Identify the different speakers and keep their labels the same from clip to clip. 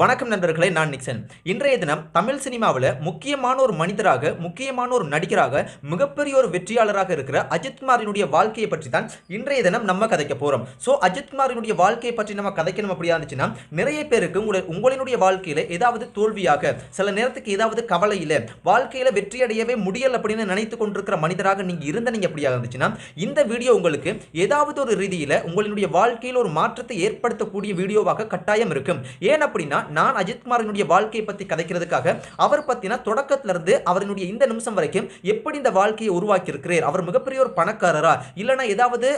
Speaker 1: வணக்கம் நண்பர்களே நான் நிக்சன். இன்றைய தினம் தமிழ் சினிமாவில் முக்கியமான ஒரு மனிதராக முக்கியமான ஒரு நடிகராக மிகப்பெரிய ஒரு வெற்றியாளராக இருக்கிற அஜித்குமாரினுடைய வாழ்க்கையை பற்றி தான் இன்றைய தினம் நம்ம கதைக்க போகிறோம் ஸோ அஜித்குமாரினுடைய வாழ்க்கையை பற்றி நம்ம கதைக்கணும் அப்படியா இருந்துச்சுன்னா நிறைய பேருக்கு உங்களை உங்களினுடைய வாழ்க்கையில் ஏதாவது தோல்வியாக சில நேரத்துக்கு ஏதாவது கவலையில் வாழ்க்கையில் வெற்றியடையவே முடியல அப்படின்னு நினைத்து கொண்டிருக்கிற மனிதராக நீங்கள் இருந்த நீங்கள் எப்படியாக இருந்துச்சுன்னா இந்த வீடியோ உங்களுக்கு ஏதாவது ஒரு ரீதியில் உங்களினுடைய வாழ்க்கையில் ஒரு மாற்றத்தை ஏற்படுத்தக்கூடிய வீடியோவாக கட்டாயம் இருக்கும். ஏன் அப்படின்னா நான் அஜித்குமாரினுடைய வாழ்க்கையை பற்றி கதைக்கிறதுக்காக அவர் பற்றின தொடக்கத்திலிருந்து அவரினுடைய இந்த நிமிஷம் வரைக்கும் எப்படி இந்த வாழ்க்கையை உருவாக்கியிருக்கிறார் அவர் மிகப்பெரிய ஒரு பணக்காரரா இல்லைனா ஏதாவது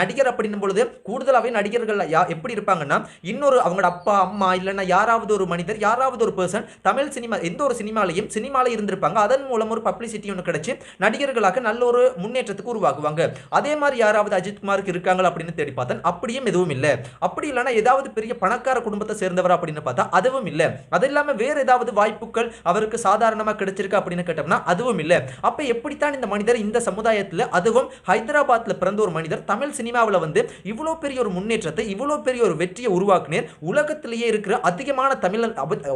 Speaker 1: நடிகர் அப்படின்னும் பொழுது கூடுதலாகவே நடிகர்கள் எப்படி இருப்பாங்கன்னா இன்னொரு அவங்களோட அப்பா அம்மா இல்லைன்னா யாராவது ஒரு மனிதர் யாராவது ஒரு பர்சன் தமிழ் சினிமா எந்த ஒரு சினிமாலையும் சினிமாவில் இருந்திருப்பாங்க. அதன் மூலம் ஒரு பப்ளிசிட்டி ஒன்று கிடைச்சி நடிகர்களாக நல்ல ஒரு முன்னேற்றத்துக்கு உருவாக்குவாங்க அதே மாதிரி யாராவது அஜித்குமாருக்கு இருக்காங்களா அப்படின்னு தேடி பார்த்தேன். அப்படியும் எதுவும் இல்லை. அப்படி இல்லைன்னா ஏதாவது பெரிய பணக்கார குடும்பத்தை சேர்ந்தவர் அப்படின்னு பார்த்தா அதுவும் இல்லை. அது இல்லாமல் வேறு ஏதாவது வாய்ப்புகள் அவருக்கு சாதாரணமாக கிடைச்சிருக்கு அப்படின்னு கேட்டோம்னா அதுவும் இல்லை. அப்போ எப்படித்தான் இந்த மனிதர் இந்த சமுதாயத்தில் அதுவும் ஹைதராபாத்தில் பிறந்த ஒரு மனிதர் தமிழ் சினிமாவில் வந்து இவ்வளோ பெரிய ஒரு முன்னேற்றத்தை இவ்வளோ பெரிய ஒரு வெற்றியை உருவாக்குனேர் உலகத்திலேயே இருக்கிற அதிகமான தமிழ்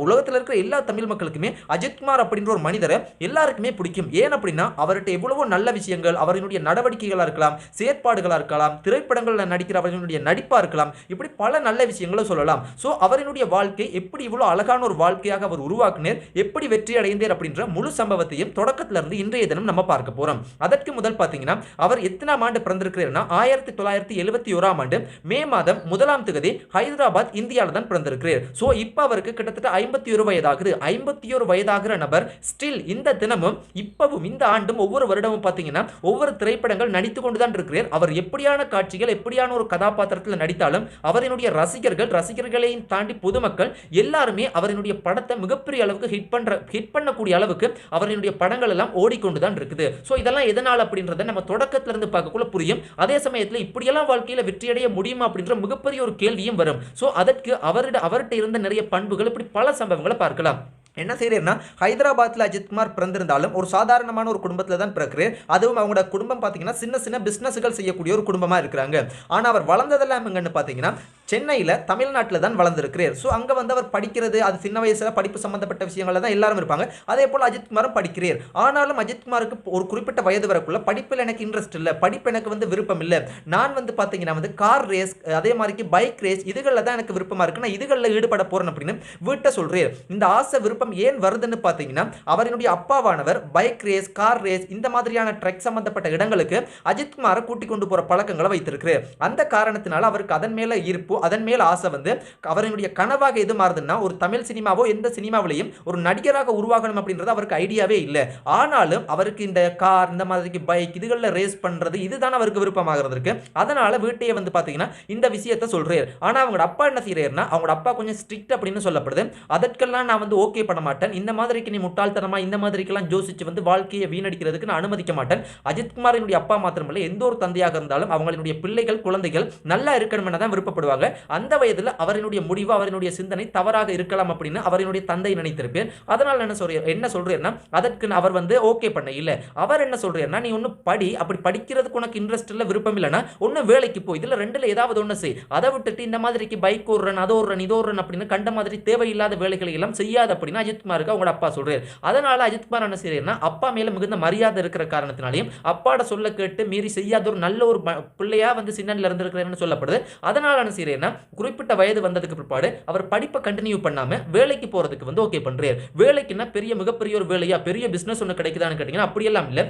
Speaker 1: உலகத்தில் இருக்கிற எல்லா தமிழ் மக்களுக்குமே அஜித்குமார் அப்படின்ற ஒரு மனிதரை எல்லாருக்குமே பிடிக்கும். ஏன் அப்படின்னா அவர்கிட்ட எவ்வளவோ நல்ல விஷயங்கள் அவரினுடைய நடவடிக்கைகளாக இருக்கலாம் செயற்பாடுகளாக இருக்கலாம் திரைப்படங்களில் நடிக்கிற அவரினுடைய நடிப்பாக இருக்கலாம் இப்படி பல நல்ல விஷயங்களை சொல்லலாம். ஸோ அவரினுடைய வாழ்க்கை எப்படி இவ்வளோ அழகான ஒரு வாழ்க்கையாக அவர் உருவாக்கினர் எப்படி வெற்றி அடைந்தார் அப்படின்ற முழு சம்பவத்தையும் தொடக்கத்திலிருந்து இன்றைய தினம் நம்ம பார்க்க போறோம். அதற்கு முதல் பார்த்தீங்கன்னா அவர் எத்தனாம் ஆண்டு பிறந்திருக்கிறார்னா ஆயிரத்தி தொள்ளாயிரத்தி எழுபத்தி ஓராம் ஆண்டு மே மாதம் முதலாம் தேதி ஹைதராபாத் இந்தியாவில் தான் பிறந்திருக்கிறார். ஸோ இப்போ அவருக்கு கிட்டத்தட்ட ஐம்பத்தி ஒரு வயதாகுது. ஐம்பத்தி ஒரு வயதாகிற நபர் ஸ்டில் இந்த தினமும் இப்பவும் இந்த ஆண்டும் ஒவ்வொரு வருடமும் பார்த்தீங்கன்னா ஒவ்வொரு திரைப்படங்கள் நடித்து கொண்டு தான் இருக்கிறார். அவர் எப்படியான காட்சிகள் எப்படியான ஒரு கதாபாத்திரத்தில் நடித்தாலும் அவரினுடைய ரசிகர்கள் ரசிகர்களையும் தாண்டி பொதுமக்கள் எல்லாருமே அவரினுடைய படத்தை மிகப்பெரிய அளவுக்கு ஹிட் பண்ற ஹிட் பண்ணக்கூடிய அளவுக்கு அவரினுடைய படங்கள் எல்லாம் ஓடிக்கொண்டு தான் இருக்குது. ஸோ இதெல்லாம் எதனால் அப்படின்றத நம்ம தொடக்கத்துல இருந்து பார்க்கக்குள்ள புரியும். அதே சமயத்தில் இப்படியெல்லாம் வாழ்க்கையில் வெற்றியடைய முடியுமா அப்படின்ற மிகப்பெரிய ஒரு கேள்வியும் வரும். ஸோ அதற்கு அவரிட அவர்கிட்ட இருந்த நிறைய பண்புகள் இப்படி பல சம்பவங்களை பார்க்கலாம். என்ன செய்யறேன்னா ஹைதராபாத்தில் அஜித்குமார் பிறந்திருந்தாலும் ஒரு சாதாரணமான ஒரு குடும்பத்தில் தான் பிறக்கிறார் அதுவும் அவங்களோட குடும்பம் பார்த்தீங்கன்னா சின்ன சின்ன பிஸ்னஸ்கள் செய்யக்கூடிய ஒரு குடும்பமாக இருக்கிறாங்க. ஆனால் அவர் வளர்ந்ததெல்லாம் எங்கன்னு பார்த்தீங்கன்னா சென்னையில் தமிழ்நாட்டில் தான் வளர்ந்துருக்கிறார். ஸோ அங்கே வந்து அவர் படிக்கிறது அது சின்ன வயசில் படிப்பு சம்மந்தப்பட்ட விஷயங்கள்ல தான் எல்லாரும் இருப்பாங்க. அதே போல் அஜித்குமாரும் படிக்கிறார். ஆனாலும் அஜித்குமாருக்கு ஒரு குறிப்பிட்ட வயது வரக்குள்ள படிப்பில் எனக்கு இன்ட்ரெஸ்ட் இல்லை. படிப்பு எனக்கு வந்து விருப்பம் இல்லை. நான் வந்து பார்த்தீங்கன்னா வந்து கார் ரேஸ் அதே மாதிரிக்கு பைக் ரேஸ் இதுகளில் தான் எனக்கு விருப்பமாக இருக்குது நான் இதுகளில் ஈடுபட போகிறேன் அப்படின்னு வீட்டை சொல்கிறேன் இந்த ஆசை விருப்பம் விருப்பம் ஏன் வருதுன்னு பார்த்தீங்கன்னா அவரினுடைய அப்பாவானவர் பைக் ரேஸ் கார் ரேஸ் இந்த மாதிரியான ட்ரெக் சம்பந்தப்பட்ட இடங்களுக்கு அஜித்குமாரை கூட்டி கொண்டு போகிற பழக்கங்களை வைத்திருக்கிறார். அந்த காரணத்தினால அவருக்கு அதன் மேலே ஈர்ப்பு அதன் மேல் ஆசை வந்து அவரினுடைய கனவாக எது மாறுதுன்னா ஒரு தமிழ் சினிமாவோ எந்த சினிமாவிலையும் ஒரு நடிகராக உருவாகணும் அப்படின்றது அவருக்கு ஐடியாவே இல்லை. ஆனாலும் அவருக்கு இந்த கார் இந்த மாதிரிக்கு பைக் இதுகளில் ரேஸ் பண்ணுறது இதுதான் அவருக்கு விருப்பமாகிறது இருக்கு. அதனால வீட்டையே வந்து பார்த்தீங்கன்னா இந்த விஷயத்த சொல்கிறேன் ஆனால் அவங்களோட அப்பா என்ன செய்யறாருன்னா அவங்களோட அப்பா கொஞ்சம் ஸ்ட்ரிக்ட் அப்படின்னு சொல்லப்படுது. அதற்கெல்லாம் நான் வந்து ஓகே பண்ண மாட்டேன் இந்த மாதிரிக்கு நீ முட்டாள்தனமாக இந்த மாதிரிக்கெல்லாம் யோசிச்சு வந்து வாழ்க்கையை வீணடிக்கிறதுக்கு நான் அனுமதிக்க மாட்டேன். அஜித்குமாரினுடைய அப்பா மாத்திரமல்ல எந்த ஒரு தந்தையாக இருந்தாலும் அவங்களுடைய பிள்ளைகள் குழந்தைகள் நல்லா இருக்கணும் தான் விருப்பப்படுவாங்க. அந்த வயதில் அவரினுடைய முடிவு அவரினுடைய சிந்தனை தவறாக இருக்கலாம் அப்படின்னு அவரினுடைய தந்தை நினைத்திருப்பேன். அதனால் என்ன சொல்ற என்ன சொல்றேன்னா அதற்கு அவர் வந்து ஓகே பண்ண இல்லை. அவர் என்ன சொல்றாருன்னா நீ ஒன்று படி அப்படி படிக்கிறதுக்கு உனக்கு இன்ட்ரெஸ்ட் இல்லை விருப்பம் இல்லைன்னா ஒன்று வேலைக்கு போய் இதில் ரெண்டில் ஏதாவது ஒன்று செய். அதை விட்டுட்டு இந்த மாதிரிக்கு பைக் ஓடுறன் அதோ ஓடுறன் இதோ ஓடுறன் அப்படின்னு கண்ட மாதிரி தேவையில்லாத வேலைகளை எல்லாம் செய்யாது அப்படின்னா அஜித்குமாருக்கு அவங்களோட அப்பா சொல்கிறார் அதனால் அஜித்குமார் என்ன செய்யறாருன்னா அப்பா மேலே மிகுந்த மரியாதை இருக்கிற காரணத்தினாலையும் அப்பாட சொல்ல கேட்டு மீறி செய்யாத ஒரு நல்ல ஒரு ம- வந்து சின்னனில் இருந்திருக்கிறேன்னு சொல்லப்படுது. அதனால் என்ன செய்யறேன்னா குறிப்பிட்ட வயது வந்ததுக்கு பிற்பாடு அவர் படிப்பை கண்டினியூ பண்ணாமல் வேலைக்கு போகிறதுக்கு வந்து ஓகே பண்றாரு. வேலைக்குன்னா பெரிய மிகப்பெரிய ஒரு வேலையாக பெரிய பிஸ்னஸ் ஒன்று கிடைக்குதான்னு கேட்டிங்கன்னா அப்படியெல்லாம் இல்லை.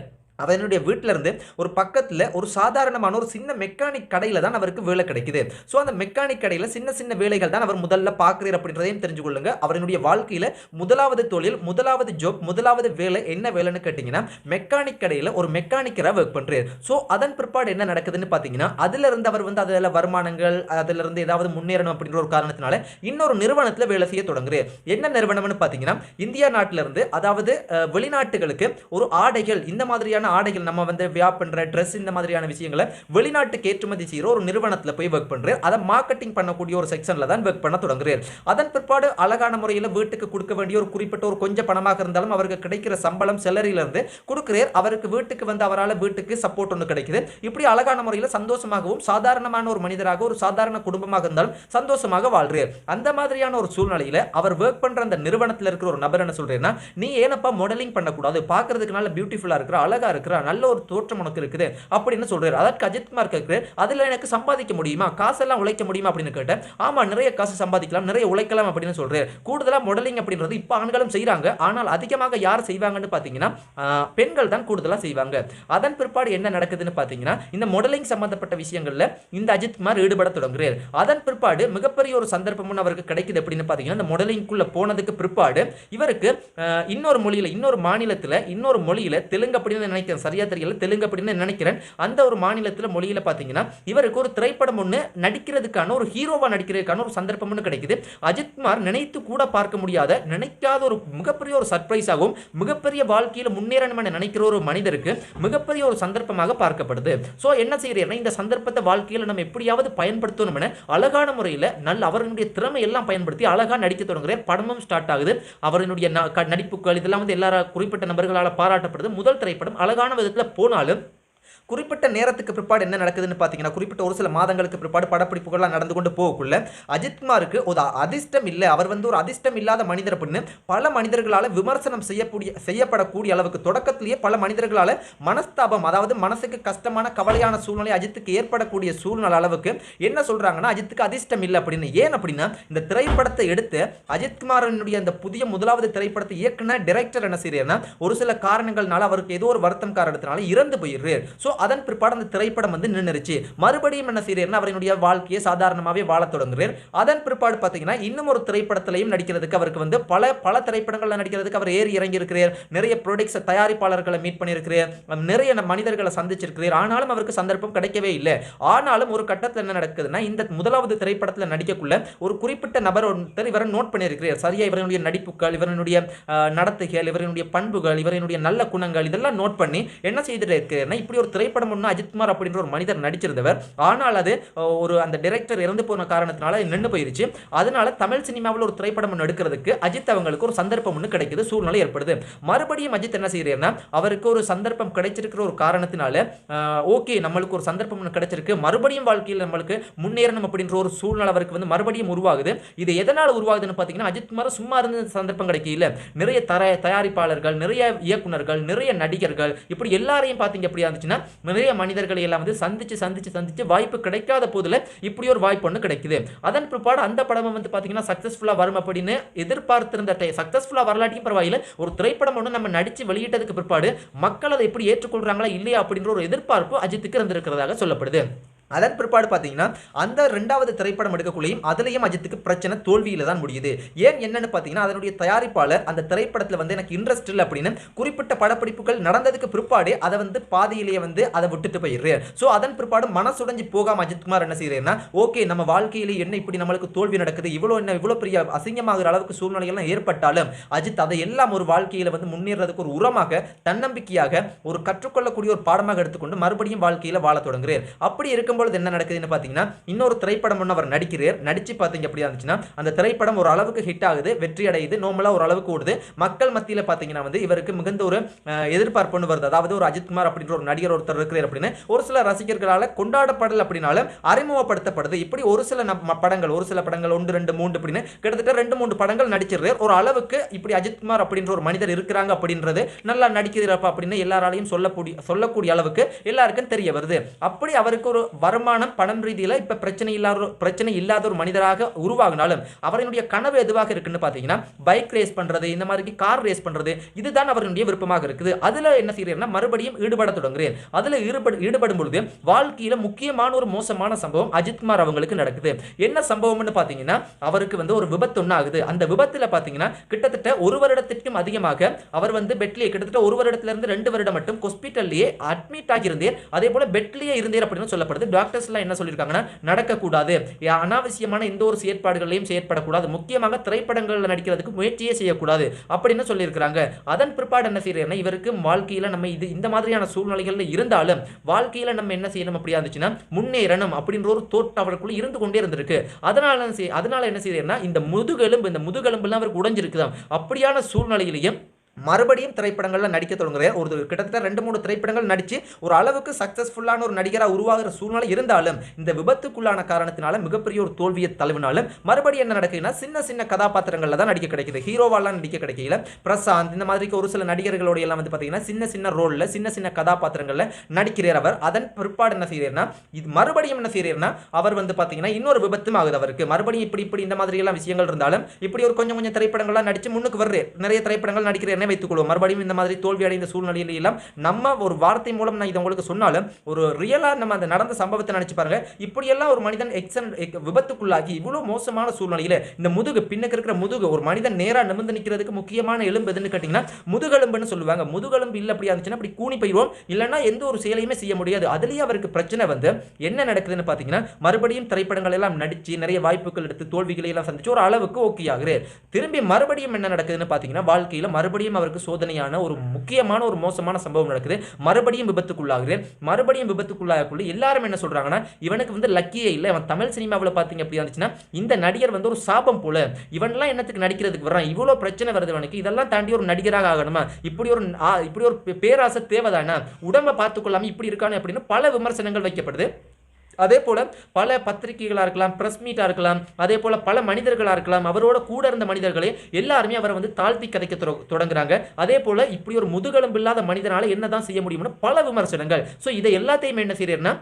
Speaker 1: அவனுடைய வீட்டில் இருந்து ஒரு பக்கத்தில் ஒரு சாதாரணமான ஒரு சின்ன மெக்கானிக் கடையில் தான் அவருக்கு வேலை கிடைக்குது. ஸோ அந்த மெக்கானிக் கடையில் சின்ன சின்ன வேலைகள் தான் அவர் முதல்ல பார்க்குறார் அப்படின்றதையும் தெரிஞ்சு கொள்ளுங்க. அவருடைய வாழ்க்கையில் முதலாவது தொழில் முதலாவது ஜாப் முதலாவது வேலை என்ன வேலைன்னு கேட்டிங்கன்னா மெக்கானிக் கடையில் ஒரு மெக்கானிக்கராக ஒர்க் பண்ணுறாரு ஸோ அதன் பிற்பாடு என்ன நடக்குதுன்னு பார்த்தீங்கன்னா அதிலிருந்து அவர் வந்து அதில் வருமானங்கள் அதிலிருந்து ஏதாவது முன்னேறணும் அப்படின்ற ஒரு காரணத்தினால இன்னொரு நிறுவனத்தில் வேலை செய்ய தொடங்குறாரு. என்ன நிறுவனம்னு பார்த்தீங்கன்னா இந்தியா நாட்டிலிருந்து அதாவது வெளிநாட்டுகளுக்கு ஒரு ஆடைகள் இந்த மாதிரியான ஆடைகள் நம்ம வந்து வியா பண்ணுற ட்ரெஸ் இந்த மாதிரியான விஷயங்களை வெளிநாட்டுக்கு ஏற்றுமதி செய்கிற ஒரு நிறுவனத்தில் போய் ஒர்க் பண்ணுறேன் அதை மார்க்கெட்டிங் பண்ணக்கூடிய ஒரு செக்ஷனில் தான் ஒர்க் பண்ண தொடங்குறார் அதன் பிற்பாடு அழகான முறையில் வீட்டுக்கு கொடுக்க வேண்டிய ஒரு குறிப்பிட்ட ஒரு கொஞ்சம் பணமாக இருந்தாலும் அவருக்கு கிடைக்கிற சம்பளம் செலரியில இருந்து அவருக்கு வீட்டுக்கு வந்து அவரால் வீட்டுக்கு சப்போர்ட் ஒன்று கிடைக்குது. இப்படி அழகான முறையில் சந்தோஷமாகவும் சாதாரணமான ஒரு மனிதராக ஒரு சாதாரண குடும்பமாக இருந்தாலும் சந்தோஷமாக வாழ்றார் அந்த மாதிரியான ஒரு சூழ்நிலையில் அவர் ஒர்க் பண்ணுற அந்த நிறுவனத்தில் இருக்கிற ஒரு நபர் என்ன சொல்கிறேன்னா நீ ஏனப்பா மாடலிங் பண்ணக்கூடாது. பார்க்கறதுக்கு நல்ல பியூட்டிஃபுல்லாக இருக்கிற அழகாக இருக்கிறார். நல்ல ஒரு தோற்றம் உனக்கு இருக்குது அப்படின்னு சொல்றாரு. அதற்கு அஜித்குமார் கேட்கிறார் அதுல எனக்கு சம்பாதிக்க முடியுமா? காசெல்லாம் உழைக்க முடியுமா? அப்படின்னு கேட்டேன். ஆமா நிறைய காசு சம்பாதிக்கலாம் நிறைய உழைக்கலாம் அப்படின்னு சொல்றாரு. கூடுதலாக மாடலிங் அப்படின்றது இப்போ ஆண்களும் செய்கிறாங்க ஆனால் அதிகமாக யார் செய்வாங்கன்னு பார்த்தீங்கன்னா பெண்கள் தான் கூடுதலாக செய்வாங்க. அதன் பிற்பாடு என்ன நடக்குதுன்னு பார்த்தீங்கன்னா இந்த மாடலிங் சம்பந்தப்பட்ட விஷயங்களில் இந்த அஜித்குமார் ஈடுபட தொடங்குறார். அதன் பிற்பாடு மிகப்பெரிய ஒரு சந்தர்ப்பம் அவருக்கு கிடைக்குது அப்படின்னு பார்த்தீங்கன்னா இந்த மாடலிங்குள்ள போனதுக்கு பிற்பாடு இவருக்கு இன்னொரு மொழியில இன்னொரு மாநிலத்தில் இன்னொரு மொழியில் தெலுங்கு அப்படின்னு நினைக்கிறேன் சரியாக தெரியல தெலுங்கு அப்படின்னு நினைக்கிறேன். அந்த ஒரு மாநிலத்தில் மொழியில் பார்த்தீங்கன்னா இவருக்கு ஒரு திரைப்படம் ஒன்று நடிக்கிறதுக்கான ஒரு ஹீரோவா நடிக்கிறதுக்கான ஒரு சந்தர்ப்பம் கிடைக்குது. அஜித்குமார் நினைத்து கூட பார்க்க முடியாத நினைக்காத ஒரு மிகப்பெரிய ஒரு சர்ப்ரைஸாகவும் மிகப்பெரிய வாழ்க்கையில் முன்னேறணும்னு நினைக்கிற ஒரு மனிதருக்கு மிகப்பெரிய ஒரு சந்தர்ப்பமாக பார்க்கப்படுது. ஸோ என்ன செய்யறேன்னா இந்த சந்தர்ப்பத்தை வாழ்க்கையில் நம்ம எப்படியாவது பயன்படுத்தணும்னு அழகான முறையில் நல்ல அவர்களுடைய திறமை எல்லாம் பயன்படுத்தி அழகா நடிக்க தொடங்குறார். படமும் ஸ்டார்ட் ஆகுது. அவருடைய நடிப்புகள் இதெல்லாம் வந்து எல்லா குறிப்பிட்ட நபர்களால் பாராட்டப்படுது. முதல் திரைப்படம் அழகான விதத்தில் போனாலும் குறிப்பிட்ட நேரத்துக்கு பிற்பாடு என்ன நடக்குதுன்னு பார்த்தீங்கன்னா குறிப்பிட்ட ஒரு சில மாதங்களுக்கு பிற்பாடு படப்பிடிப்புகள்லாம் நடந்து கொண்டு போகக்குள்ள அஜித்குமாருக்கு ஒரு அதிர்ஷ்டம் இல்லை. அவர் வந்து ஒரு அதிர்ஷ்டம் இல்லாத மனிதர் அப்படின்னு பல மனிதர்களால் விமர்சனம் செய்யக்கூடிய செய்யப்படக்கூடிய அளவுக்கு தொடக்கத்திலேயே பல மனிதர்களால் மனஸ்தாபம் அதாவது மனசுக்கு கஷ்டமான கவலையான சூழ்நிலை அஜித்துக்கு ஏற்படக்கூடிய சூழ்நிலை அளவுக்கு என்ன சொல்கிறாங்கன்னா அஜித்துக்கு அதிர்ஷ்டம் இல்லை அப்படின்னு. ஏன் அப்படின்னா இந்த திரைப்படத்தை எடுத்து அஜித்குமாரனுடைய அந்த புதிய முதலாவது திரைப்படத்தை இயக்குன டைரக்டர் என்ன செய்யறேன்னா ஒரு சில காரணங்கள்னால அவருக்கு ஏதோ ஒரு வருத்தம் காரணத்தினால இறந்து போயிடுறாரு. ஸோ அதன் பிற்பாடு அந்த திரைப்படம் வந்து நின்றுச்சு மறுபடியும் என்ன செய்யறாருன்னா அவரினுடைய வாழ்க்கையை சாதாரணமாகவே வாழத் தொடங்குகிறார் அதன் பிற்பாடு பார்த்தீங்கன்னா இன்னும் ஒரு திரைப்படத்திலையும் நடிக்கிறதுக்கு அவருக்கு வந்து பல பல திரைப்படங்களில் நடிக்கிறதுக்கு அவர் ஏறி இறங்கி இருக்கிறார் நிறைய ப்ரொடக்ட்ஸ் தயாரிப்பாளர்களை மீட் பண்ணியிருக்கிறார். நிறைய மனிதர்களை சந்திச்சிருக்கிறார். ஆனாலும் அவருக்கு சந்தர்ப்பம் கிடைக்கவே இல்லை. ஆனாலும் ஒரு கட்டத்தில் என்ன நடக்குதுன்னா இந்த முதலாவது திரைப்படத்தில் நடிக்கக்குள்ள ஒரு குறிப்பிட்ட நபர் ஒருத்தர் இவரை நோட் பண்ணியிருக்கிறார். சரியா இவரனுடைய நடிப்புகள் இவரனுடைய நடத்துகள் இவரனுடைய பண்புகள் இவரனுடைய நல்ல குணங்கள் இதெல்லாம் நோட் பண்ணி என்ன செய்துட்டு இருக்கிறேன்னா இப்படி ஒரு திரைப்படம் ஒன்று அஜித்குமார் அப்படின்ற ஒரு மனிதர் நடிச்சிருந்தவர். ஆனால் அது ஒரு அந்த டைரக்டர் இறந்து போன காரணத்தினால நின்று போயிருச்சு. அதனால தமிழ் சினிமாவில் ஒரு திரைப்படம் ஒன்று எடுக்கிறதுக்கு அஜித் அவங்களுக்கு ஒரு சந்தர்ப்பம் ஒன்று கிடைக்குது சூழ்நிலை ஏற்படுது. மறுபடியும் அஜித் என்ன செய்யறாருன்னா அவருக்கு ஒரு சந்தர்ப்பம் கிடைச்சிருக்கிற ஒரு காரணத்தினால ஓகே நம்மளுக்கு ஒரு சந்தர்ப்பம் ஒன்று கிடைச்சிருக்கு. மறுபடியும் வாழ்க்கையில் நம்மளுக்கு முன்னேறணும் அப்படின்ற ஒரு சூழ்நிலை அவருக்கு வந்து மறுபடியும் உருவாகுது. இது எதனால் உருவாகுதுன்னு பார்த்தீங்கன்னா அஜித்குமார் சும்மா இருந்த சந்தர்ப்பம் கிடைக்கல. நிறைய தர தயாரிப்பாளர்கள் நிறைய இயக்குனர்கள் நிறைய நடிகர்கள் இப்படி எல்லாரையும் பார்த்தீங்க அப்படியா இருந்துச்சுன்னா நிறைய மனிதர்களை எல்லாம் வந்து சந்திச்சு சந்திச்சு சந்திச்சு வாய்ப்பு கிடைக்காத போதுல இப்படி ஒரு வாய்ப்பு ஒன்று கிடைக்குது. அதன் பிற்பாடு அந்த படமும் வந்து பார்த்தீங்கன்னா சக்ஸஸ்ஃபுல்லாக வரும் அப்படின்னு எதிர்பார்த்திருந்த சக்ஸஸ்ஃபுல்லாக வரலாட்டியும் பரவாயில்ல ஒரு திரைப்படம் ஒன்று நம்ம நடித்து வெளியிட்டதுக்கு பிற்பாடு மக்கள் அதை எப்படி ஏற்றுக்கொள்கிறாங்களா இல்லையா அப்படின்ற ஒரு எதிர்பார்ப்பு அஜித்துக்கு இருந்திருக்கிறதாக சொல்லப்படுது. அதன் பிற்பாடு பார்த்தீங்கன்னா அந்த ரெண்டாவது திரைப்படம் எடுக்கக்குள்ளேயும் அதுலேயும் அஜித்துக்கு பிரச்சனை தோல்வியில் தான் முடியுது. ஏன் என்னன்னு பார்த்தீங்கன்னா அதனுடைய தயாரிப்பாளர் அந்த திரைப்படத்தில் வந்து எனக்கு இன்ட்ரெஸ்ட் இல்லை அப்படின்னு குறிப்பிட்ட படப்பிடிப்புகள் நடந்ததுக்கு பிற்பாடு அதை வந்து பாதியிலேயே வந்து அதை விட்டுட்டு போயிடுறாரு. ஸோ அதன் பிற்பாடு மனசுடைஞ்சு போகாம அஜித்குமார் என்ன செய்கிறேன்னா ஓகே நம்ம வாழ்க்கையிலே என்ன இப்படி நம்மளுக்கு தோல்வி நடக்குது இவ்வளோ என்ன இவ்வளோ பெரிய அசிங்கமாகிற அளவுக்கு சூழ்நிலைகள்லாம் ஏற்பட்டாலும் அஜித் அதை எல்லாம் ஒரு வாழ்க்கையில் வந்து முன்னேறதுக்கு ஒரு உரமாக தன்னம்பிக்கையாக ஒரு கற்றுக்கொள்ளக்கூடிய ஒரு பாடமாக எடுத்துக்கொண்டு மறுபடியும் வாழ்க்கையில் வாழ தொடங்குறார். அப்படி இருக்கும் இருக்கும்பொழுது என்ன நடக்குதுன்னு பார்த்தீங்கன்னா இன்னொரு திரைப்படம் ஒன்று அவர் நடிக்கிறார். நடிச்சு பார்த்தீங்க எப்படி இருந்துச்சுன்னா அந்த திரைப்படம் ஒரு அளவுக்கு ஹிட் ஆகுது வெற்றி அடையுது நோமலா ஒரு அளவுக்கு ஓடுது. மக்கள் மத்தியில் பார்த்தீங்கன்னா வந்து இவருக்கு மிகுந்த ஒரு எதிர்பார்ப்பு ஒன்று வருது. அதாவது ஒரு அஜித்குமார் அப்படின்ற ஒரு நடிகர் ஒருத்தர் இருக்கிறார் அப்படின்னு. ஒரு சில ரசிகர்களால் கொண்டாடப்படல் அப்படின்னாலும் அறிமுகப்படுத்தப்படுது. இப்படி ஒரு சில படங்கள் ஒரு சில படங்கள் ஒன்று ரெண்டு மூன்று அப்படின்னு கிட்டத்தட்ட ரெண்டு மூன்று படங்கள் நடிச்சிருக்கார் ஒரு அளவுக்கு இப்படி அஜித்குமார் அப்படின்ற ஒரு மனிதர் இருக்கிறாங்க அப்படின்றது நல்லா நடிக்கிறப்ப அப்படின்னு எல்லாராலையும் சொல்லக்கூடிய சொல்லக்கூடிய அளவுக்கு எல்லாருக்கும் தெரிய வருது. அப்படி அவருக்கு ஒரு வருமானம் பணம் ரீதியில் இப்போ பிரச்சனை இல்லாத பிரச்சனை இல்லாத ஒரு மனிதராக உருவாகினாலும் அவரினுடைய கனவு எதுவாக இருக்குன்னு பார்த்தீங்கன்னா பைக் ரேஸ் பண்ணுறது இந்த மாதிரி கார் ரேஸ் பண்ணுறது இதுதான் அவருடைய விருப்பமாக இருக்குது. அதில் என்ன செய்கிறேன்னா மறுபடியும் ஈடுபட தொடங்குறேன் அதில் ஈடுபடு ஈடுபடும் பொழுது வாழ்க்கையில் முக்கியமான ஒரு மோசமான சம்பவம் அஜித்குமார் அவங்களுக்கு நடக்குது. என்ன சம்பவம்னு பார்த்தீங்கன்னா அவருக்கு வந்து ஒரு விபத்து ஒன்று ஆகுது அந்த விபத்தில் பார்த்தீங்கன்னா கிட்டத்தட்ட ஒரு வருடத்திற்கும் அதிகமாக அவர் வந்து பெட்லியே கிட்டத்தட்ட ஒரு வருடத்திலிருந்து ரெண்டு வருடம் மட்டும் ஹாஸ்பிட்டல்லையே அட்மிட் ஆகியிருந்தேர் அதே போல பெட்லியே இருந்தேன் அப்படின்னு சொல்லப்படுது. டாக்டர்ஸ்லாம் என்ன சொல்லியிருக்காங்கன்னா நடக்கக்கூடாது. அனாவசியமான எந்த ஒரு செயற்பாடுகளையும் செயற்படக்கூடாது. முக்கியமாக திரைப்படங்களில் நடிக்கிறதுக்கு முயற்சியே செய்யக்கூடாது. அப்படின்னு சொல்லியிருக்கிறாங்க? அதன் பிற்பாடு என்ன செய்யறேன்னா இவருக்கு வாழ்க்கையில் நம்ம இது இந்த மாதிரியான சூழ்நிலைகளில் இருந்தாலும் வாழ்க்கையில் நம்ம என்ன செய்யணும் அப்படியா இருந்துச்சுன்னா முன்னேறணும் அப்படின்ற ஒரு தோட்டம் அவருக்குள்ள இருந்து கொண்டே இருந்திருக்கு. அதனால என்ன அதனால என்ன செய்யறேன்னா இந்த முதுகெலும்பு இந்த முதுகெலும்புலாம் அவருக்கு உடைஞ்சிருக்குதாம். அப்படியான சூழ்நிலையிலையும் மறுபடியும் திரைப்படங்களில் நடிக்க தொடங்குறார் ஒரு கிட்டத்தட்ட ரெண்டு மூணு திரைப்படங்கள் நடித்து ஒரு அளவுக்கு சக்ஸஸ்ஃபுல்லான ஒரு நடிகராக உருவாகிற சூழ்நிலை இருந்தாலும் இந்த விபத்துக்குள்ளான காரணத்தினால மிகப்பெரிய ஒரு தோல்வியை தழுவினாலும் மறுபடியும் என்ன நடக்குதுன்னா சின்ன சின்ன கதாபாத்திரங்களில் தான் நடிக்க கிடைக்குது. ஹீரோவாலாம் நடிக்க கிடைக்கல பிரசாந்த் இந்த மாதிரி ஒரு சில நடிகர்களோட எல்லாம் வந்து பார்த்தீங்கன்னா சின்ன சின்ன ரோலில் சின்ன சின்ன கதாபாத்திரங்களில் நடிக்கிறார் அவர். அதன் பிற்பாடு என்ன செய்கிறார்னா இது மறுபடியும் என்ன செய்கிறேன்னா அவர் வந்து பார்த்தீங்கன்னா இன்னொரு விபத்தும் ஆகுது அவருக்கு. மறுபடியும் இப்படி இப்படி இந்த மாதிரி எல்லாம் விஷயங்கள் இருந்தாலும் இப்படி ஒரு கொஞ்சம் கொஞ்சம் திரைப்படங்கள்லாம் நடித்து முன்னுக்கு வர்றாரு. நிறைய திரைப்படங்கள் நடிக்கிறேன்னே வைத்துக்கொள்வோம். மறுபடியும் இந்த மாதிரி தோல்வி அடைந்த சூழ்நிலையில் எல்லாம் நம்ம ஒரு வார்த்தை மூலம் நான் இதை உங்களுக்கு சொன்னாலும் ஒரு ரியலா நம்ம அந்த நடந்த சம்பவத்தை நினைச்சு பாருங்க. இப்படியெல்லாம் ஒரு மனிதன் எக்ஸன் விபத்துக்குள்ளாகி இவ்வளவு மோசமான சூழ்நிலையில இந்த முதுகு பின்னுக்கு இருக்கிற முதுகு ஒரு மனிதன் நேராக நிமிர்ந்து நிற்கிறதுக்கு முக்கியமான எலும்பு எதுன்னு கேட்டீங்கன்னா முதுகெலும்புன்னு சொல்லுவாங்க. முதுகெலும்பு இல்லை அப்படி இருந்துச்சுன்னா அப்படி கூணி போயிடுவோம். இல்லைன்னா எந்த ஒரு செயலையுமே செய்ய முடியாது. அதுலேயே அவருக்கு பிரச்சனை வந்து என்ன நடக்குதுன்னு பார்த்தீங்கன்னா மறுபடியும் திரைப்படங்கள் எல்லாம் நடிச்சு நிறைய வாய்ப்புகள் எடுத்து தோல்விகளை எல்லாம் சந்திச்சு ஒரு அளவுக்கு ஓகே ஆகுது. திரும்பி மறுபடியும் என்ன நடக்குதுன்னு பார்த்தீங்கன்னா வாழ்க்கையில் மறுபடியும் அவருக்கு சோதனையான ஒரு முக்கியமான ஒரு மோசமான சம்பவம் நடக்குது. மறுபடியும் விபத்துக்குள்ளாகுறாரு மறுபடியும் விபத்துக்குள்ளாகக்குள்ள எல்லாரும் என்ன சொல்றாங்கன்னா இவனுக்கு வந்து லக்கியே இல்லை. அவன் தமிழ் சினிமாவில் பார்த்தீங்க அப்படி இருந்துச்சுன்னா இந்த நடிகர் வந்து ஒரு சாபம் போல. இவன்லாம் என்னத்துக்கு நடிக்கிறதுக்கு வர்றான்? இவ்வளோ பிரச்சனை வருது இவனுக்கு. இதெல்லாம் தாண்டி ஒரு நடிகராக ஆகணுமா? இப்படி ஒரு இப்படி ஒரு பேராசை தேவைதானா? உடம்ப பார்த்துக்கொள்ளாமல் இப்படி இருக்கானு அப்படின்னு பல விமர்சனங்கள் வைக்கப்படுது. அதே போல பல பத்திரிகைகளாக இருக்கலாம் பிரஸ் மீட்டாக இருக்கலாம் அதே போல பல மனிதர்களாக இருக்கலாம் அவரோட கூட இருந்த மனிதர்களே எல்லாருமே அவரை வந்து தாழ்த்தி கதைக்க தொடங்குறாங்க. அதே போல இப்படி ஒரு முதுகெலும்பு இல்லாத மனிதனால என்னதான் செய்ய முடியும்னு பல விமர்சனங்கள். ஸோ இதை எல்லாத்தையும் என்ன செய்யறேன்னா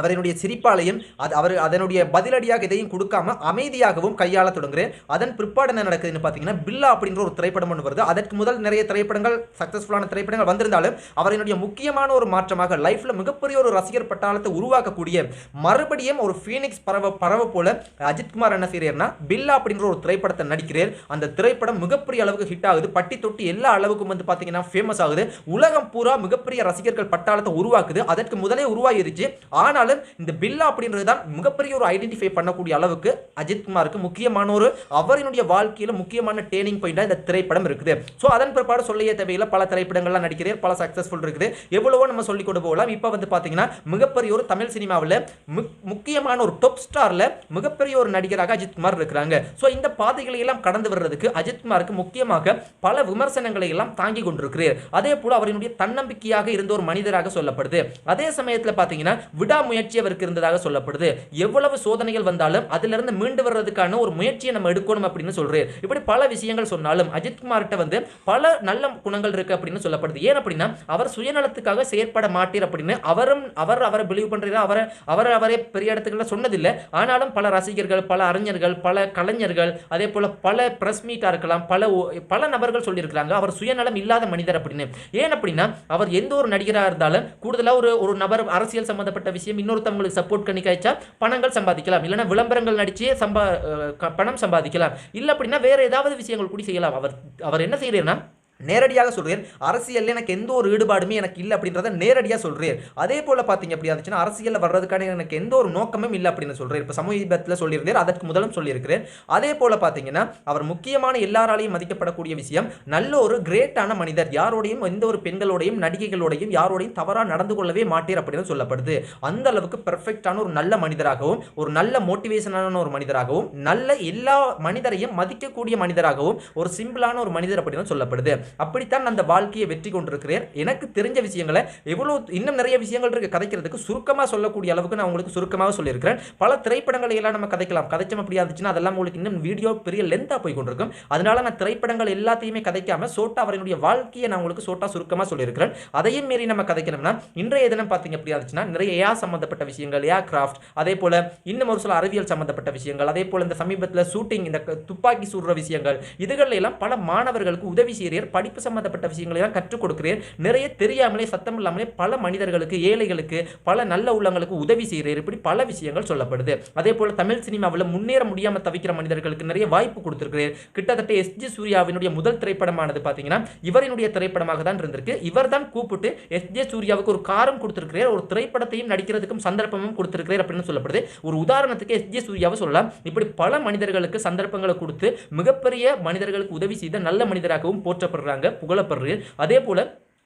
Speaker 1: அவரினுடைய சிரிப்பாலையும் அது அவர் அதனுடைய பதிலடியாக எதையும் கொடுக்காம அமைதியாகவும் கையாள தொடங்குறேன் அதன் பிற்பாடு என்ன நடக்குதுன்னு பார்த்தீங்கன்னா பில்லா அப்படின்ற ஒரு திரைப்படம் ஒன்று வருது. அதற்கு முதல் நிறைய திரைப்படங்கள் சக்ஸஸ்ஃபுல்லான திரைப்படங்கள் வந்திருந்தாலும் அவரினுடைய முக்கியமான ஒரு மாற்றமாக லைஃப்பில் மிகப்பெரிய ஒரு ரசிகர் பட்டாளத்தை உருவாக்கக்கூடிய மறுபடியும் ஒரு ஃபீனிக்ஸ் பறவை பறவை போல அஜித்குமார் என்ன செய்யறாருன்னா பில்லா அப்படின்ற ஒரு திரைப்படத்தை நடிக்கிறார். அந்த திரைப்படம் மிகப்பெரிய அளவுக்கு ஹிட் ஆகுது. பட்டி தொட்டி எல்லா அளவுக்கும் வந்து பார்த்தீங்கன்னா ஃபேமஸ் ஆகுது. உலகம் பூரா மிகப்பெரிய ரசிகர்கள் பட்டாளத்தை உருவாக்குது. அதற்கு முதலே உருவாகிருச்சு ஆனால் இருந்தாலும் இந்த பில்லா அப்படின்றது தான் மிகப்பெரிய ஒரு ஐடென்டிஃபை பண்ணக்கூடிய அளவுக்கு அஜித்குமாருக்கு முக்கியமான ஒரு அவரினுடைய வாழ்க்கையில் முக்கியமான டேர்னிங் பாயிண்டாக இந்த திரைப்படம் இருக்குது. ஸோ அதன் பிற்பாடு சொல்லிய தேவையில் பல திரைப்படங்கள்லாம் நடிக்கிறார் பல சக்ஸஸ்ஃபுல் இருக்குது. எவ்வளவோ நம்ம சொல்லி கொண்டு போகலாம். இப்போ வந்து பார்த்தீங்கன்னா மிகப்பெரிய ஒரு தமிழ் சினிமாவில் முக்கியமான ஒரு டாப் ஸ்டாரில் மிகப்பெரிய ஒரு நடிகராக அஜித்குமார் இருக்கிறாங்க. ஸோ இந்த பாதைகளை எல்லாம் கடந்து வர்றதுக்கு அஜித்குமாருக்கு முக்கியமாக பல விமர்சனங்களை எல்லாம் தாங்கி கொண்டிருக்கிறார் அதே போல் அவரினுடைய தன்னம்பிக்கையாக இருந்த ஒரு மனிதராக சொல்லப்படுது. அதே சமயத்தில் பார்த்தீங்கன்னா விடாமுயற்சி முயற்சி அவருக்கு இருந்ததாக சொல்லப்படுது. எவ்வளவு சோதனைகள் வந்தாலும் அதிலிருந்து மீண்டு வர்றதுக்கான ஒரு முயற்சியை நம்ம எடுக்கணும் அப்படின்னு சொல்றாரு. இப்படி பல விஷயங்கள் சொன்னாலும் அஜித்குமார்கிட்ட வந்து பல நல்ல குணங்கள் இருக்கு அப்படின்னு சொல்லப்படுது. ஏன் அப்படின்னா அவர் சுயநலத்துக்காக செயற்பட மாட்டீர் அப்படின்னு அவரும் அவர் அவரை பிலீவ் பண்றாரு? அவரை அவரை அவரே பெரிய இடத்துக்குள்ள சொன்னதில்லை. ஆனாலும் பல ரசிகர்கள் பல அறிஞர்கள் பல கலைஞர்கள் அதே போல பல பிரஸ் மீட்டாக இருக்கலாம் பல ஓ- பல நபர்கள் சொல்லியிருக்கிறாங்க அவர் சுயநலம் இல்லாத மனிதர் அப்படின்னு. ஏன் அப்படின்னா அவர் எந்த ஒரு நடிகராக இருந்தாலும் கூடுதலாக ஒரு ஒரு நபர் அரசியல் சம்பந்தப்பட்ட விஷயம் இன்னொருத்தவங்களுக்கு சப்போர்ட் பண்ணி கழிச்சா பணங்கள் சம்பாதிக்கலாம். இல்லைன்னா விளம்பரங்கள் நடிச்சே சம்பா பணம் சம்பாதிக்கலாம். இல்லை அப்படின்னா வேறு ஏதாவது விஷயங்கள் கூட செய்யலாம். அவர் அவர் என்ன செய்யறேன்னா நேரடியாக சொல்கிறேன் அரசியலில் எனக்கு எந்த ஒரு ஈடுபாடுமே எனக்கு இல்லை அப்படின்றத நேரடியாக சொல்கிறேன் அதே போல் பார்த்தீங்க அப்படி இருந்துச்சுன்னா அரசியலில் வர்றதுக்கான எனக்கு எந்த ஒரு நோக்கமும் இல்லை அப்படின்னு சொல்கிறேன் இப்போ சமீபத்தில் சொல்லியிருந்தேன் அதற்கு முதலும் சொல்லியிருக்கிறேன். அதே போல் பார்த்தீங்கன்னா அவர் முக்கியமான எல்லாராலையும் மதிக்கப்படக்கூடிய விஷயம் நல்ல ஒரு கிரேட்டான மனிதர். யாரோடையும் எந்த ஒரு பெண்களோடையும் நடிகைகளோடையும் யாரோடையும் தவறாக நடந்து கொள்ளவே மாட்டேர் அப்படின்னு சொல்லப்படுது. அந்த அளவுக்கு பெர்ஃபெக்டான ஒரு நல்ல மனிதராகவும் ஒரு நல்ல மோட்டிவேஷனான ஒரு மனிதராகவும் நல்ல எல்லா மனிதரையும் மதிக்கக்கூடிய மனிதராகவும் ஒரு சிம்பிளான ஒரு மனிதர் அப்படின்னு சொல்லப்படுது. அப்படித்தான் அந்த வாழ்க்கையை வெற்றி கொண்டிருக்கிறேன். எனக்கு தெரிஞ்ச விஷயங்களை எவ்வளோ இன்னும் நிறைய விஷயங்கள் இருக்கு. கதைக்கிறதுக்கு சுருக்கமாக சொல்லக்கூடிய அளவுக்கு நான் உங்களுக்கு சுருக்கமாக சொல்லியிருக்கிறேன். பல திரைப்படங்களை எல்லாம் நம்ம கதைக்கலாம். கதைச்சம் அப்படி இருந்துச்சுன்னா அதெல்லாம் உங்களுக்கு இன்னும் வீடியோ பெரிய லென்த்தாக போய் கொண்டிருக்கும். அதனால நான் திரைப்படங்கள் எல்லாத்தையுமே கதைக்காம சோட்டா அவர்களுடைய வாழ்க்கையை நான் உங்களுக்கு சோட்டா சுருக்கமாக சொல்லியிருக்கிறேன். அதையும் மீறி நம்ம கதைக்கணும்னா இன்றைய தினம் பார்த்தீங்க அப்படி இருந்துச்சுன்னா நிறைய ஏஆ சம்பந்தப்பட்ட விஷயங்கள் ஏஆ கிராஃப்ட் அதே போல இன்னும் ஒரு சில அறிவியல் சம்பந்தப்பட்ட விஷயங்கள் அதே போல இந்த சமீபத்தில் ஷூட்டிங் இந்த துப்பாக்கி சுடுற விஷயங்கள் இதுகளில் எல்லாம் பல மாணவர்களுக்கு உதவி செய்யறர் படிப்பு சம்பந்தப்பட்ட விஷயங்களை தான் கற்றுக் கொடுக்கிறேன். நிறைய தெரியாமலே சத்தம் இல்லாமலே பல மனிதர்களுக்கு ஏழைகளுக்கு பல நல்ல உள்ளங்களுக்கு உதவி செய்கிறேன் இப்படி பல விஷயங்கள் சொல்லப்படுது. அதே போல் தமிழ் சினிமாவில் முன்னேற முடியாமல் தவிக்கிற மனிதர்களுக்கு நிறைய வாய்ப்பு கொடுத்துருக்கிறேன். கிட்டத்தட்ட எஸ். ஜி. சூர்யாவினுடைய முதல் திரைப்படமானது பார்த்தீங்கன்னா இவரினுடைய திரைப்படமாக தான் இருந்திருக்கு. இவர் தான் கூப்பிட்டு எஸ். ஜே. சூர்யாவுக்கு ஒரு காரம் கொடுத்திருக்கிறார். ஒரு திரைப்படத்தையும் நடிக்கிறதுக்கும் சந்தர்ப்பமும் கொடுத்துருக்கிறார் அப்படின்னு சொல்லப்படுது. ஒரு உதாரணத்துக்கு எஸ். ஜே. சூர்யாவை சொல்லலாம். இப்படி பல மனிதர்களுக்கு சந்தர்ப்பங்களை கொடுத்து மிகப்பெரிய மனிதர்களுக்கு உதவி செய்த நல்ல மனிதராகவும் புகழப்படுறாங்க புகழப்படுறது. அதே போல்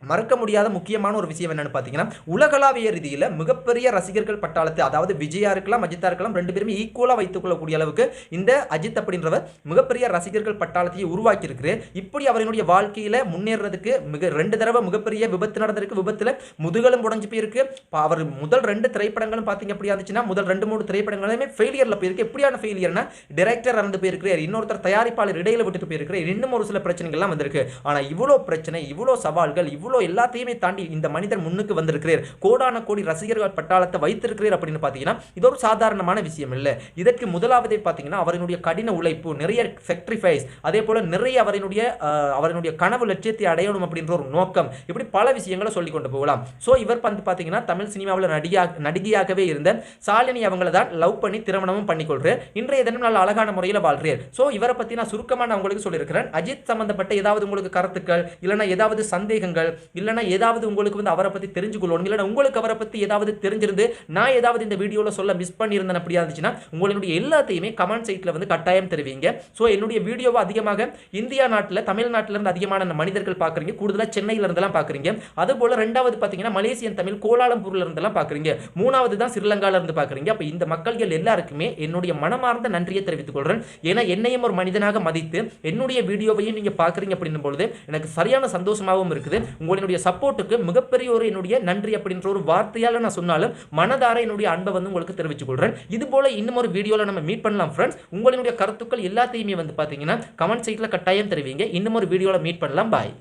Speaker 1: மறக்க முடியாத முக்கியமான ஒரு விஷயம் என்னன்னு பார்த்தீங்கன்னா உலகளாவிய ரீதியில் மிகப்பெரிய ரசிகர்கள் பட்டாளத்தை அதாவது விஜயா இருக்கலாம் அஜித்தா இருக்கலாம் ரெண்டு பேருமே ஈக்குவலாக வைத்துக்கொள்ளக்கூடிய அளவுக்கு இந்த அஜித் அப்படின்றவர் மிகப்பெரிய ரசிகர்கள் பட்டாளத்தையே உருவாக்கியிருக்கு இப்படி அவரினுடைய வாழ்க்கையில் முன்னேறதுக்கு மிக ரெண்டு தடவை மிகப்பெரிய விபத்து நடந்திருக்கு. விபத்தில் முதுகலும் உடஞ்சு போயிருக்கு. பா- அவர் முதல் ரெண்டு திரைப்படங்களும் பார்த்தீங்க அப்படியா இருந்துச்சுன்னா முதல் ரெண்டு மூணு திரைப்படங்களுமே ஃபெயிலியரில் போயிருக்கு. எப்படியான ஃபெயிலியர்னா டைரக்டர் இறந்து போயிருக்கிறார் இன்னொருத்தர் தயாரிப்பாளர் இடையில விட்டுட்டு போயிருக்கிறார். இன்னும் ஒரு சில பிரச்சனைகள்லாம் வந்திருக்கு. ஆனால் இவ்வளோ பிரச்சனை இவ்வளோ சவால்கள் இவ்வளோ எல்லாத்தையுமே தாண்டி இந்த மனிதர் முன்னுக்கு வந்திருக்கிறார். கோடான கோடி ரசிகர்கள் பட்டாளத்தை வைத்திருக்கிறார் அப்படின்னு பார்த்தீங்கன்னா இது ஒரு சாதாரணமான விஷயம் இல்லை. இதற்கு முதலாவதே பார்த்தீங்கன்னா அவரினுடைய கடின உழைப்பு நிறைய sacrifice அதே போல் நிறைய அவரினுடைய அவரினுடைய கனவு லட்சியத்தை அடையணும் அப்படின்ற ஒரு நோக்கம். இப்படி பல விஷயங்களை சொல்லி கொண்டு போகலாம். ஸோ இவர் வந்து பார்த்தீங்கன்னா தமிழ் சினிமாவில் நடிகாக நடிகையாகவே இருந்த சாலினி அவங்கள தான் லவ் பண்ணி திருமணமும் பண்ணிக்கொள்கிறார் இன்றைய தினம் நல்ல அழகான முறையில் வாழ்கிறார். ஸோ இவரை பற்றி நான் சுருக்கமாக நான் உங்களுக்கு சொல்லியிருக்கிறேன். அஜித் சம்பந்தப்பட்ட ஏதாவது உங்களுக்கு கருத்துக்கள் இல்லைன்னா ஏதாவது சந்தேகங்கள் இல்லைன்னா ஏதாவது உங்களுக்கு வந்து அவரை பற்றி தெரிஞ்சுக்கொள்ளணும். இல்லைன்னா உங்களுக்கு அவரை பற்றி ஏதாவது தெரிஞ்சிருந்து நான் ஏதாவது இந்த வீடியோவில் சொல்ல மிஸ் பண்ணியிருந்தேன் அப்படியா இருந்துச்சுன்னா உங்களுடைய எல்லாத்தையுமே கமெண்ட் சைட்டில் வந்து கட்டாயம் தெரிவிங்க. ஸோ என்னுடைய வீடியோவை அதிகமாக இந்தியா நாட்டில் தமிழ்நாட்டில இருந்து அதிகமான மனிதர்கள் பார்க்குறீங்க கூடுதலாக சென்னையிலேருந்துலாம் பார்க்குறீங்க அதுபோல் ரெண்டாவது பார்த்தீங்கன்னா மலேசியன் தமிழ் கோலாலம்பூர்ல இருந்தெல்லாம் பார்க்குறீங்க மூணாவது தான் ஸ்ரீலங்கால இருந்து பார்க்குறீங்க அப்போ இந்த மக்கள்கள் எல்லாருக்குமே என்னுடைய மனமார்ந்த நன்றியை தெரிவித்துக் கொள்கிறேன் ஏன்னா என்னையும் ஒரு மனிதனாக மதித்து என்னுடைய வீடியோவையும் நீங்கள் பார்க்குறீங்க அப்படின்னும் பொழுது எனக்கு சரியான சந்தோஷமாகவும் இருக்குது. உங்களுடைய சப்போர்ட்டுக்கு மிகப்பெரிய ஒரு என்னுடைய நன்றி அப்படின்ற ஒரு வார்த்தையால் நான் சொன்னாலும் மனதார என்னுடைய அன்பை வந்து உங்களுக்கு தெரிவித்துக் கொள்கிறேன் இது போல இன்னும் ஒரு வீடியோவில் நம்ம மீட் பண்ணலாம் ஃப்ரெண்ட்ஸ் உங்களுடைய கருத்துக்கள் எல்லாத்தையுமே வந்து பார்த்தீங்கன்னா கமெண்ட் சைட்டில் கட்டாயம் தெரிவிங்க. இன்னும் ஒரு வீடியோவில் மீட் பண்ணலாம். பாய்